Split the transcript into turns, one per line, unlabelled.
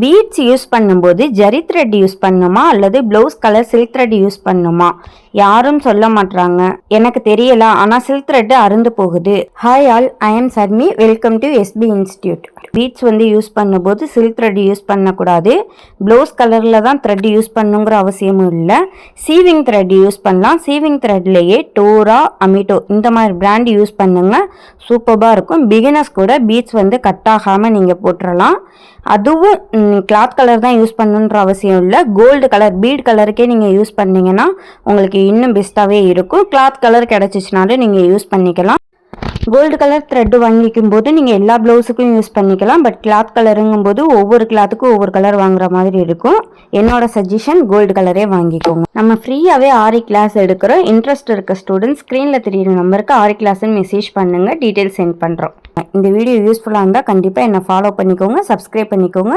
Beads use பண்ணும்போது zari thread use பண்ணுமா அல்லது blouse colour silk thread use பண்ணுமா? யாரும் சொல்ல மாட்றாங்க. எனக்கு தெரியல ஆனால் சில்க் த்ரெட் அருந்து போகுது. Hi all I am Sharmi welcome to SP institute beads வந்து யூஸ் பண்ணும்போது சில்க் த்ரெட் யூஸ் பண்ணக்கூடாது. ப்ளவுஸ் கலரில் தான் த்ரெட் யூஸ் பண்ணுங்கிற அவசியமும் இல்லை. சீவிங் த்ரெட் யூஸ் பண்ணலாம். சீவிங் த்ரெட்லேயே டோரா அமிட்டோ இந்த மாதிரி பிராண்ட் யூஸ் பண்ணுங்க. சூப்பராக இருக்கும். பிகினர்ஸ் கூட பீட்ஸ் வந்து கட் ஆகாமல் நீங்கள் போட்டுறலாம். அதுவும் கிளாத் கலர் தான் யூஸ் பண்ணணுன்ற அவசியம் இல்லை. கோல்டு கலர் பீட் கலருக்கே நீங்கள் யூஸ் பண்ணீங்கன்னா உங்களுக்கு இன்னும் பெஸ்ட்டாகவே இருக்கும். கிளாத் கலர் கிடச்சிச்சினாலும் நீங்கள் யூஸ் பண்ணிக்கலாம். கோல்டு கலர் த்ரெட்டு வாங்கிக்கும் போது நீங்கள் எல்லா ப்ளவுஸுக்கும் யூஸ் பண்ணிக்கலாம். பட் கிளாத் கலருங்கும் போது ஒவ்வொரு கிளாத்துக்கும் ஒவ்வொரு கலர் வாங்குற மாதிரி இருக்கும். என்னோட சஜஷன் கோல்டு கலரே வாங்கிக்கோங்க. நம்ம ஃப்ரீயாகவே ஆரி கிளாஸ் எடுக்கிறோம். இன்ட்ரெஸ்ட் இருக்க ஸ்டூடெண்ட்ஸ் ஸ்க்ரீனில் தெரியுற நம்பருக்கு ஆரி கிளாஸ்ன்னு மெசேஜ் பண்ணுங்கள் டீட்டெயில் சென்ட் பண்ணுறோம் இந்த வீடியோ யூஸ்ஃபுல்லாக இருந்தால் கண்டிப்பாக என்னை ஃபாலோ பண்ணிக்கோங்க. சப்ஸ்கிரைப் பண்ணிக்கோங்க.